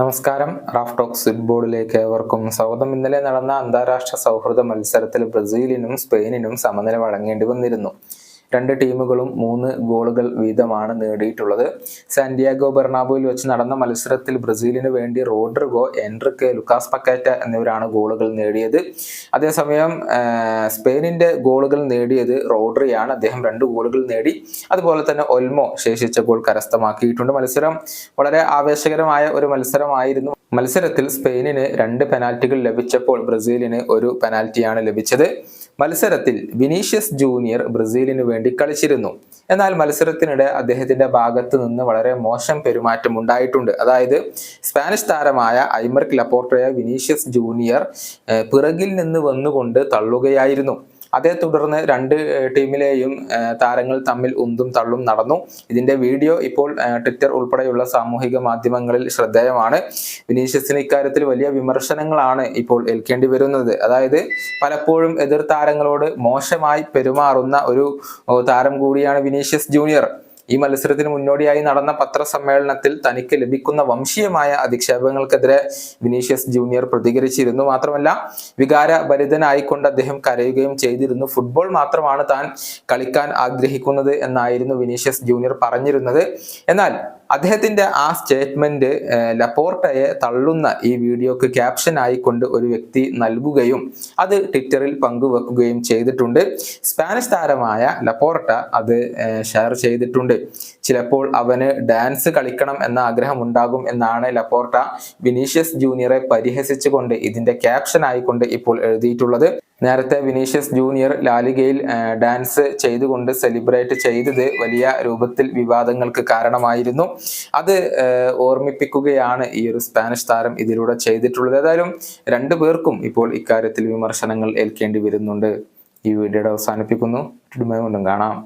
നമസ്കാരം. Raf talks ഫുട്ബോളിലേക്ക് ഏവർക്കും സ്വാഗതം. ഇന്നലെ നടന്ന അന്താരാഷ്ട്ര സൗഹൃദ മത്സരത്തിൽ ബ്രസീലിനും സ്പെയിനിനും സമനില വഴങ്ങേണ്ടി വന്നിരുന്നു. രണ്ട് ടീമുകളും മൂന്ന് ഗോളുകൾ വീതമാണ് നേടിയിട്ടുള്ളത്. സാന്റിയാഗോ ബെർണാബോയിൽ വെച്ച് നടന്ന മത്സരത്തിൽ ബ്രസീലിന് വേണ്ടി റോഡ്രിഗോ എൻറിക്ക് ലുക്കാസ് പക്കാറ്റ എന്നിവരാണ് ഗോളുകൾ നേടിയത്. അതേസമയം സ്പെയിനിന്റെ ഗോളുകൾ നേടിയത് റോഡ്രിയാണ്. അദ്ദേഹം രണ്ട് ഗോളുകൾ നേടി. അതുപോലെ തന്നെ ഒൽമോ ശേഷിച്ച ഗോൾ കരസ്ഥമാക്കിയിട്ടുണ്ട്. മത്സരം വളരെ ആവേശകരമായ ഒരു മത്സരമായിരുന്നു. മത്സരത്തിൽ സ്പെയിനിന് രണ്ട് പെനാൽറ്റികൾ ലഭിച്ചപ്പോൾ ബ്രസീലിന് ഒരു പെനാൽറ്റിയാണ് ലഭിച്ചത്. മത്സരത്തിൽ വിനീഷ്യസ് ജൂനിയർ ബ്രസീലിന് വേണ്ടി കളിച്ചിരുന്നു. എന്നാൽ മത്സരത്തിനിടെ അദ്ദേഹത്തിന്റെ ഭാഗത്ത് നിന്ന് വളരെ മോശം പെരുമാറ്റം ഉണ്ടായിട്ടുണ്ട്. അതായത് സ്പാനിഷ് താരമായ ഐമർക്ക് ലപ്പോർട്ടയെ വിനീഷ്യസ് ജൂനിയർ പിറകിൽ നിന്ന് വന്നുകൊണ്ട് തള്ളുകയായിരുന്നു. അതേ തുടർന്ന് രണ്ട് ടീമിലെയും താരങ്ങൾ തമ്മിൽ ഉന്തും തള്ളും നടന്നു. ഇതിന്റെ വീഡിയോ ഇപ്പോൾ ട്വിറ്റർ ഉൾപ്പെടെയുള്ള സാമൂഹിക മാധ്യമങ്ങളിൽ ശ്രദ്ധേയമാണ്. വിനീഷ്യസിന് ഇക്കാര്യത്തിൽ വലിയ വിമർശനങ്ങളാണ് ഇപ്പോൾ ഏൽക്കേണ്ടി വരുന്നത്. അതായത് പലപ്പോഴും എതിർ താരങ്ങളോട് മോശമായി പെരുമാറുന്ന ഒരു താരം കൂടിയാണ് വിനീഷ്യസ് ജൂനിയർ. ഈ മത്സരത്തിന് മുന്നോടിയായി നടന്ന പത്രസമ്മേളനത്തിൽ തനിക്ക് ലഭിക്കുന്ന വംശീയമായ അധിക്ഷേപങ്ങൾക്കെതിരെ വിനീഷ്യസ് ജൂനിയർ പ്രതികരിച്ചിരുന്നു. മാത്രമല്ല വികാരഭരിതനായിക്കൊണ്ട് അദ്ദേഹം കരയുകയും ചെയ്തിരുന്നു. ഫുട്ബോൾ മാത്രമാണ് താൻ കളിക്കാൻ ആഗ്രഹിക്കുന്നത് എന്നായിരുന്നു വിനീഷ്യസ് ജൂനിയർ പറഞ്ഞിരുന്നത്. എന്നാൽ അദ്ദേഹത്തിന്റെ ആ സ്റ്റേറ്റ്മെന്റ് ലപ്പോർട്ടയെ തള്ളുന്ന ഈ വീഡിയോക്ക് ക്യാപ്ഷൻ ആയിക്കൊണ്ട് ഒരു വ്യക്തി നൽകുകയും അത് ട്വിറ്ററിൽ പങ്കുവെക്കുകയും ചെയ്തിട്ടുണ്ട്. സ്പാനിഷ് താരമായ ലപ്പോർട്ട അത് ഷെയർ ചെയ്തിട്ടുണ്ട്. ചിലപ്പോൾ അവന് ഡാൻസ് കളിക്കണം എന്ന ആഗ്രഹം ഉണ്ടാകും എന്നാണ് ലപ്പോർട്ട വിനീഷ്യസ് ജൂനിയറെ പരിഹസിച്ചുകൊണ്ട് ഇതിന്റെ ക്യാപ്ഷൻ ആയിക്കൊണ്ട് ഇപ്പോൾ എഴുതിയിട്ടുള്ളത്. നേരത്തെ വിനീഷ്യസ് ജൂനിയർ ലാലിഗയിൽ ഏഹ്, ഡാൻസ് ചെയ്തുകൊണ്ട് സെലിബ്രേറ്റ് ചെയ്തത് വലിയ രൂപത്തിൽ വിവാദങ്ങൾക്ക് കാരണമായിരുന്നു. അത് ഓർമ്മിപ്പിക്കുകയാണ് ഈ ഒരു സ്പാനിഷ് താരം ഇതിലൂടെ ചെയ്തിട്ടുള്ളത്. ഏതായാലും രണ്ടു പേർക്കും ഇപ്പോൾ ഇക്കാര്യത്തിൽ വിമർശനങ്ങൾ ഏൽക്കേണ്ടി വരുന്നുണ്ട്. ഈ വീഡിയോയുടെ അവസാനിപ്പിക്കുന്നു. കാണാം.